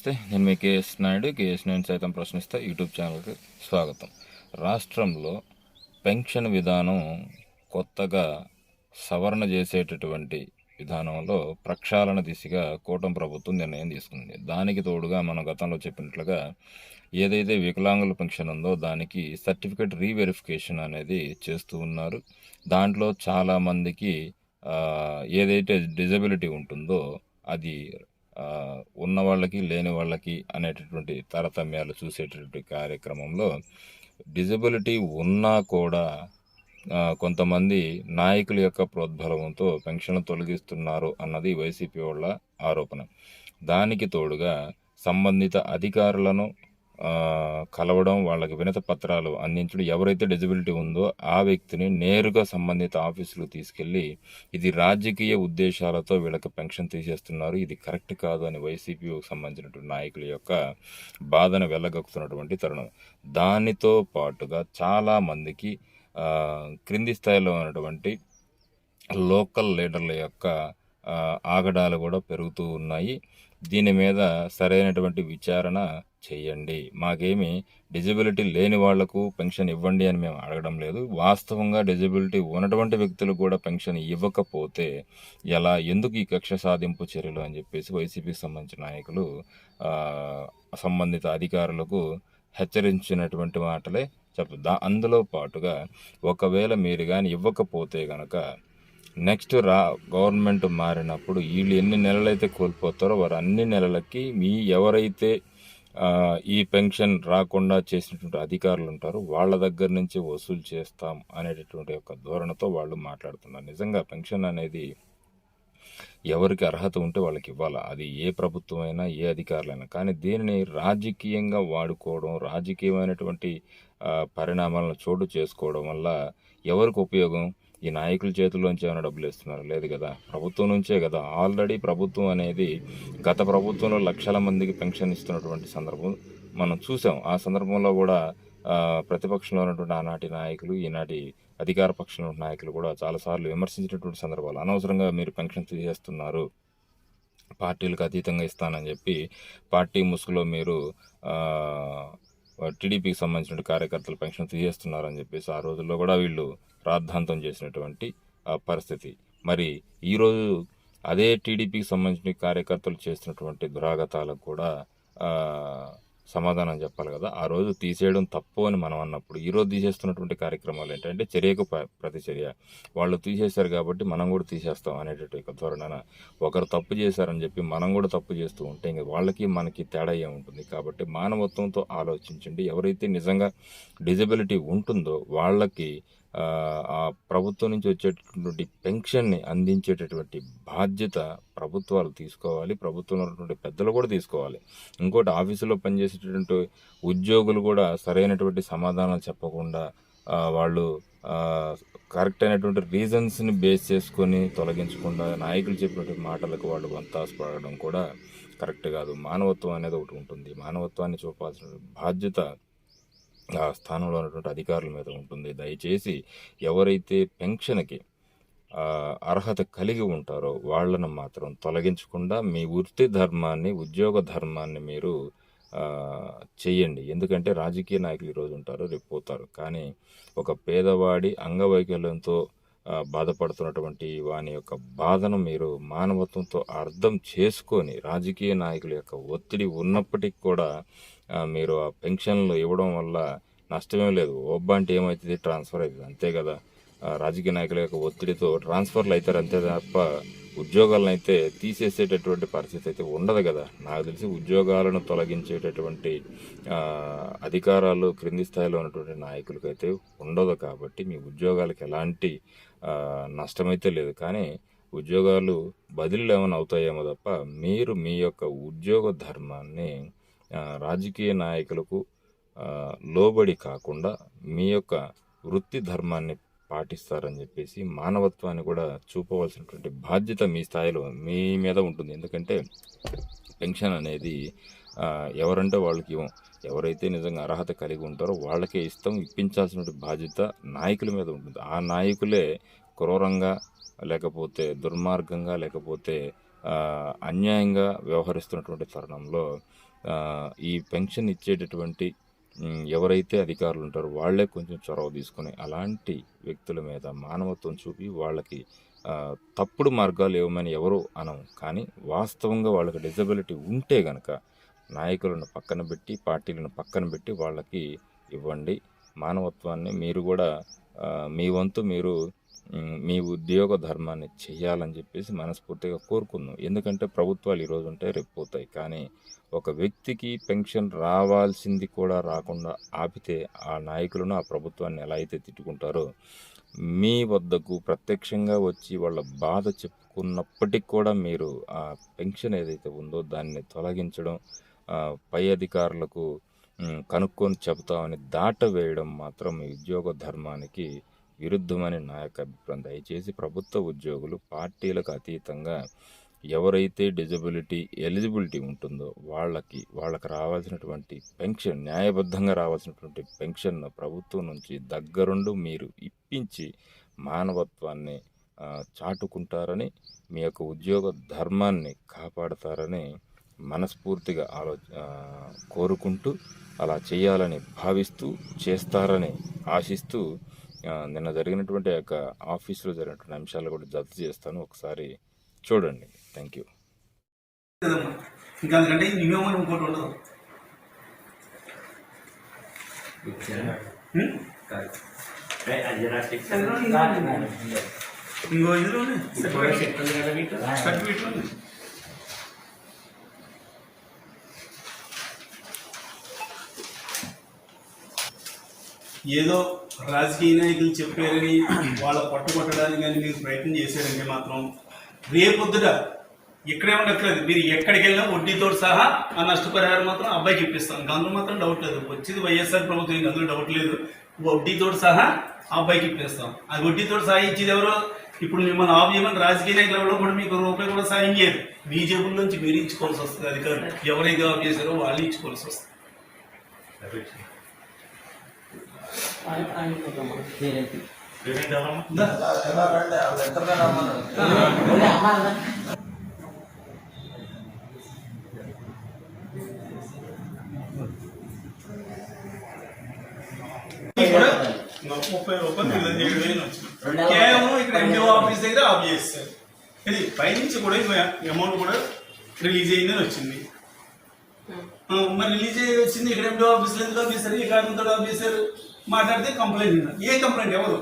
నమస్తే నేను మీ K S Naidu. K S Naidu సైతం ప్రశ్నిస్తా యూట్యూబ్ ఛానల్కి స్వాగతం. రాష్ట్రంలో పెన్షన్ విధానం కొత్తగా సవరణ చేసేటటువంటి విధానంలో ప్రక్షాళన దిశగా కూటమి ప్రభుత్వం నిర్ణయం తీసుకుంది. దానికి తోడుగా మనం గతంలో చెప్పినట్లుగా ఏదైతే వికలాంగుల పెన్షన్ ఉందో దానికి సర్టిఫికేట్ రీవెరిఫికేషన్ అనేది చేస్తూ ఉన్నారు. దాంట్లో చాలామందికి ఏదైతే డిజబిలిటీ ఉంటుందో అది ఉన్న వాళ్ళకి లేని వాళ్ళకి అనేటటువంటి తారతమ్యాలు చూసేటటువంటి కార్యక్రమంలో డిజబిలిటీ ఉన్నా కూడా కొంతమంది నాయకుల యొక్క ప్రోద్బలంతో పెన్షన్ తొలగిస్తున్నారు అన్నది వైసీపీ వాళ్ళ ఆరోపణ. దానికి తోడుగా సంబంధిత అధికారులను కలవడం వాళ్ళకి వినత పత్రాలు అందించడం ఎవరైతే డిజబిలిటీ ఉందో ఆ వ్యక్తిని నేరుగా సంబంధిత ఆఫీసులకు తీసుకెళ్ళి ఇది రాజకీయ ఉద్దేశాలతో వీళ్ళకి పెన్షన్ తీసేస్తున్నారు. ఇది కరెక్ట్ కాదు అని వైసీపీకి సంబంధించినటువంటి నాయకుల యొక్క బాధను వెళ్ళగక్కుతున్నటువంటి తరుణం. దానితో పాటుగా చాలా మందికి క్రింది స్థాయిలో ఉన్నటువంటి లోకల్ లీడర్ల యొక్క ఆగడాలు కూడా పెరుగుతూ ఉన్నాయి. దీని మీద సరైనటువంటి విచారణ చేయండి. మాకేమి డిజబిలిటీ లేని వాళ్ళకు పెన్షన్ ఇవ్వండి అని మేము అడగడం లేదు. వాస్తవంగా డిజబిలిటీ ఉన్నటువంటి వ్యక్తులు కూడా పెన్షన్ ఇవ్వకపోతే ఎలా ఎందుకు ఈ కక్ష సాధింపు చర్యలు అని చెప్పేసి వైసీపీకి సంబంధించిన నాయకులు సంబంధిత అధికారులకు హెచ్చరించినటువంటి మాటలే చెప్ప అందులో పాటుగా ఒకవేళ మీరు కానీ ఇవ్వకపోతే గనక నెక్స్ట్ రా గవర్నమెంట్ మారినప్పుడు వీళ్ళు ఎన్ని నెలలైతే కోల్పోతారో వారు అన్ని నెలలకి మీ ఎవరైతే ఈ పెన్షన్ రాకుండా చేసినటువంటి అధికారులు ఉంటారో వాళ్ళ దగ్గర నుంచి వసూలు చేస్తాం అనేటటువంటి ఒక ధోరణితో వాళ్ళు మాట్లాడుతున్నారు. నిజంగా పెన్షన్ అనేది ఎవరికి అర్హత ఉంటే వాళ్ళకి ఇవ్వాలి? అది ఏ ప్రభుత్వం అయినా ఏ అధికారులైనా. కానీ దీనిని రాజకీయంగా వాడుకోవడం రాజకీయమైనటువంటి పరిణామాలను చోటు చేసుకోవడం వల్ల ఎవరికి ఉపయోగం? ఈ నాయకుల చేతుల్లోంచి ఏమైనా డబ్బులు ఇస్తున్నారు లేదు కదా. ప్రభుత్వం నుంచే కదా. ఆల్రెడీ ప్రభుత్వం అనేది గత ప్రభుత్వంలో లక్షల మందికి పెన్షన్ ఇస్తున్నటువంటి సందర్భం మనం చూసాం. ఆ సందర్భంలో కూడా ప్రతిపక్షంలో ఉన్నటువంటి ఆనాటి నాయకులు ఈనాటి అధికార పక్షంలో నాయకులు కూడా చాలాసార్లు విమర్శించినటువంటి సందర్భాలు. అనవసరంగా మీరు పెన్షన్ తీసేస్తున్నారు. పార్టీలకు అతీతంగా ఇస్తానని చెప్పి పార్టీ ముసుగులో మీరు టీడీపీకి సంబంధించిన కార్యకర్తలు పెన్షన్ తీసేస్తున్నారని చెప్పేసి ఆ రోజుల్లో కూడా వీళ్ళు రాద్ధాంతం చేసినటువంటి పరిస్థితి. మరి ఈరోజు అదే టీడీపీకి సంబంధించిన కార్యకర్తలు చేసినటువంటి దురాగతాలకు కూడా సమాధానం చెప్పాలి కదా. ఆ రోజు తీసేయడం తప్పు అని మనం అన్నప్పుడు ఈరోజు తీసేస్తున్నటువంటి కార్యక్రమాలు ఏంటంటే చర్యకు ప్రతిచర్య. వాళ్ళు తీసేశారు కాబట్టి మనం కూడా తీసేస్తాం అనేటటువంటి ఒక ధోరణన. ఒకరు తప్పు చేశారని చెప్పి మనం కూడా తప్పు చేస్తూ ఉంటే ఇంకా వాళ్ళకి మనకి తేడా ఉంటుంది? కాబట్టి మానవత్వంతో ఆలోచించండి. ఎవరైతే నిజంగా డిజబిలిటీ ఉంటుందో వాళ్ళకి ఆ, ప్రభుత్వం నుంచి వచ్చేటటువంటి పెన్షన్ని అందించేటటువంటి బాధ్యత ప్రభుత్వాలు తీసుకోవాలి. ప్రభుత్వంలో ఉన్నటువంటి పెద్దలు కూడా తీసుకోవాలి. ఇంకోటి ఆఫీసులో పనిచేసేటటువంటి ఉద్యోగులు కూడా సరైనటువంటి సమాధానాలు చెప్పకుండా వాళ్ళు కరెక్ట్ అయినటువంటి రీజన్స్ని బేస్ చేసుకొని తొలగించకుండా నాయకులు చెప్పినటువంటి మాటలకు వాళ్ళు వంతాసు పడడం కూడా కరెక్ట్ కాదు. మానవత్వం అనేది ఒకటి ఉంటుంది. మానవత్వాన్ని చూపాల్సిన బాధ్యత ఆ స్థానంలో ఉన్నటువంటి అధికారుల మీద ఉంటుంది. దయచేసి ఎవరైతే పెన్షన్కి అర్హత కలిగి ఉంటారో వాళ్ళను మాత్రం తొలగించకుండా మీ వృత్తి ధర్మాన్ని ఉద్యోగ ధర్మాన్ని మీరు చేయండి. ఎందుకంటే రాజకీయ నాయకులు ఈరోజు ఉంటారు రేపు పోతారు. కానీ ఒక పేదవాడి అంగవైకల్యంతో బాధపడుతున్నటువంటి వాని యొక్క బాధను మీరు మానవత్వంతో అర్థం చేసుకొని రాజకీయ నాయకుల యొక్క ఒత్తిడి ఉన్నప్పటికీ కూడా మీరు ఆ పెన్షన్లు ఇవ్వడం వల్ల నష్టమేం లేదు. ఒబ్బ అంటే ఏమవుతుంది ట్రాన్స్ఫర్ అవుతుంది అంతే కదా. రాజకీయ నాయకుల యొక్క ఒత్తిడితో ట్రాన్స్ఫర్లు అవుతారు అంతే తప్ప ఉద్యోగాలను అయితే తీసేసేటటువంటి పరిస్థితి అయితే ఉండదు కదా. నాకు తెలిసి ఉద్యోగాలను తొలగించేటటువంటి అధికారాలు క్రింది స్థాయిలో ఉన్నటువంటి నాయకులకైతే అయితే ఉండదు కాబట్టి మీ ఉద్యోగాలకు ఎలాంటి నష్టమైతే లేదు. కానీ ఉద్యోగాలు బదిలీలు ఏమైనా అవుతాయేమో తప్ప మీరు మీ యొక్క ఉద్యోగ ధర్మాన్ని రాజకీయ నాయకులకు లోబడి కాకుండా మీ యొక్క వృత్తి ధర్మాన్ని పాటిస్తారని చెప్పేసి మానవత్వాన్ని కూడా చూపవలసినటువంటి బాధ్యత మీ స్థాయిలో మీ మీద ఉంటుంది. ఎందుకంటే పెన్షన్ అనేది ఎవరంటే వాళ్ళకి ఇవ్వం. ఎవరైతే నిజంగా అర్హత కలిగి ఉంటారో వాళ్ళకే ఇస్తాం. ఇప్పించాల్సిన బాధ్యత నాయకుల మీద ఉంటుంది. ఆ నాయకులే క్రూరంగా లేకపోతే దుర్మార్గంగా లేకపోతే అన్యాయంగా వ్యవహరిస్తున్నటువంటి తరుణంలో ఈ పెన్షన్ ఇచ్చేటటువంటి ఎవరైతే అధికారులు ఉంటారో వాళ్ళే కొంచెం చొరవ తీసుకొని అలాంటి వ్యక్తుల మీద మానవత్వం చూపి వాళ్ళకి తప్పుడు మార్గాలు ఇవ్వమని ఎవరు అనం కానీ వాస్తవంగా వాళ్ళకి డిజబిలిటీ ఉంటే గనక నాయకులను పక్కన పెట్టి పార్టీలను పక్కన పెట్టి వాళ్ళకి ఇవ్వండి. మానవత్వాన్ని మీరు కూడా మీ వంతు మీరు మీ ఉద్యోగ ధర్మాన్ని చేయాలని చెప్పేసి మనస్ఫూర్తిగా కోరుకుందాం ఎందుకంటే ప్రభుత్వాలు ఈరోజు ఉంటే రేపు పోతాయి. కానీ ఒక వ్యక్తికి పెన్షన్ రావాల్సింది కూడా రాకుండా ఆపితే ఆ నాయకులను ఆ ప్రభుత్వాన్ని ఎలా అయితే తిట్టుకుంటారో మీ వద్దకు ప్రత్యక్షంగా వచ్చి వాళ్ళ బాధ చెప్పుకున్నప్పటికి కూడా మీరు ఆ పెన్షన్ ఏదైతే ఉందో దాన్ని తొలగించడం పై అధికారులకు కనుక్కొని చెబుతామని దాట వేయడం మాత్రం మీ ఉద్యోగ ధర్మానికి విరుద్ధమని నా యొక్క అభిప్రాయం. దయచేసి ప్రభుత్వ ఉద్యోగులు పార్టీలకు అతీతంగా ఎవరైతే డిజబిలిటీ ఎలిజిబిలిటీ ఉంటుందో వాళ్ళకి వాళ్ళకి రావాల్సినటువంటి పెన్షన్ న్యాయబద్ధంగా రావాల్సినటువంటి పెన్షన్ను ప్రభుత్వం నుంచి దగ్గరుండు మీరు ఇప్పించి మానవత్వాన్ని చాటుకుంటారని మీ యొక్క ఉద్యోగ ధర్మాన్ని కాపాడతారని మనస్ఫూర్తిగా ఆలో కోరుకుంటూ అలా చేయాలని భావిస్తూ చేస్తారని ఆశిస్తూ నిన్న జరిగినటువంటి యొక్క ఆఫీసులో జరిగినటువంటి అంశాలు కూడా జత చేస్తాను. ఒకసారి చూడండి. Thank you. ఇంకా అందుకంటే నువ్వేమో ఇంకోటి ఉండదు? ఇంకో సర్టిఫికేట్ ఏదో రాజకీయ నాయకులు చెప్పారని వాళ్ళ పట్టుకొట్టడానికి కానీ మీరు ప్రయత్నం చేశారంటే మాత్రం రేపొద్దుట ఇక్కడే ఉండట్లేదు. మీరు ఎక్కడికి వెళ్ళినా వడ్డీతో సహా ఆ నష్టపరిహారం మాత్రం అబ్బాయికి ఇప్పిస్తాం అందులో మాత్రం డౌట్ లేదు. వచ్చేది వైఎస్ఆర్ ప్రభుత్వం ఇంకా అందులో డౌట్ లేదు. వడ్డీతో సహా ఆ అబ్బాయికి ఇప్పిస్తాం ఆ వడ్డీతో సహా ఇచ్చేది ఎవరో? ఇప్పుడు మిమ్మల్ని ఆఫ్ చేయమని రాజకీయ నాయకులు ఎవరో కూడా మీకు రూపాయి కూడా సాయం చేయరు. మీ జేబుల నుంచి మీరు ఇచ్చుకోవాల్సి వస్తుంది అధికారులు. ఎవరైతే ఆఫ్ చేశారో వాళ్ళు ఇచ్చుకోవాల్సి వస్తుంది. ముప్పై రూపాయలు విడుదల చేయడం వేలు వచ్చింది. కేవలం ఇక్కడ ఎండిఓ ఆఫీస్ దగ్గర ఆఫ్ చేస్తారు ఇది పైనుంచి కూడా అమౌంట్ కూడా రిలీజ్ అయిందని వచ్చింది. ఆ, మరి రిలీజ్ అయ్యి వచ్చింది ఇక్కడ ఎండిఓ ఆఫీస్ ఎందుకు ఆఫీసర్ ఈ కారణంతో ఆఫీసర్ మాట్లాడితే కంప్లైంట్ ఉన్నా ఏ కంప్లైంట్ ఎవరు?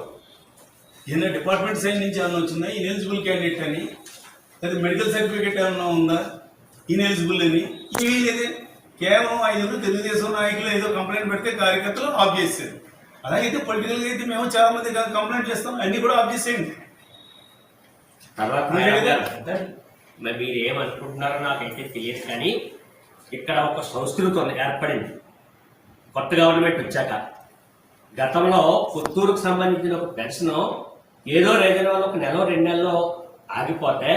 ఏదైనా డిపార్ట్మెంట్ సైడ్ నుంచి ఏమైనా వచ్చిందా? ఇన్ఎలిజిబుల్ క్యాండిడేట్ అని? లేదా మెడికల్ సర్టిఫికేట్ ఏమైనా ఉందా? ఇన్ఎలిజిబుల్ అని? ఇవి లేదే కేవలం ఐదుగురు తెలుగుదేశం నాయకులు ఏదో కంప్లైంట్ పెడితే కార్యకర్తలు ఆఫ్ చేశారు అలాగైతే పొలిటికల్ అయితే మేము చాలా మంది కంప్లైంట్ చేస్తాం. అన్ని కూడా ఆఫ్ చేసేయండి తర్వాత మీరు మరి ఏమనుకుంటున్నారో నాకైతే తెలియదు కానీ ఇక్కడ ఒక సంస్కృతి ఏర్పడింది. కొత్త గవర్నమెంట్ వచ్చాక. గతంలో పుత్తూరుకు సంబంధించిన ఒక పెన్షన్ ఏదో రీజన్ వల్ల ఒక నెల రెండు నెలలో ఆగిపోతే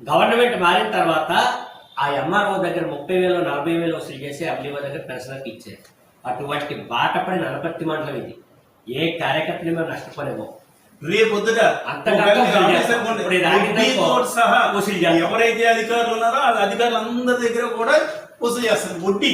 గవర్నమెంట్ మారిన తర్వాత ఆ ఎంఆర్ఓ దగ్గర ముప్పై వేలు నలభై వేలు వసూలు చేసి అబ్లీఓ దగ్గర పెన్షన్కి ఇచ్చారు అటువంటి బాటపడిన అనపత్తి మండలం ఇది ఏ కార్యకర్తని మేము నష్టపోలేము. ఎవరైతే అధికారులు ఉన్నారో ఆ అధికారులు అందరి దగ్గర కూడా వసూలు చేస్తారు వడ్డీ.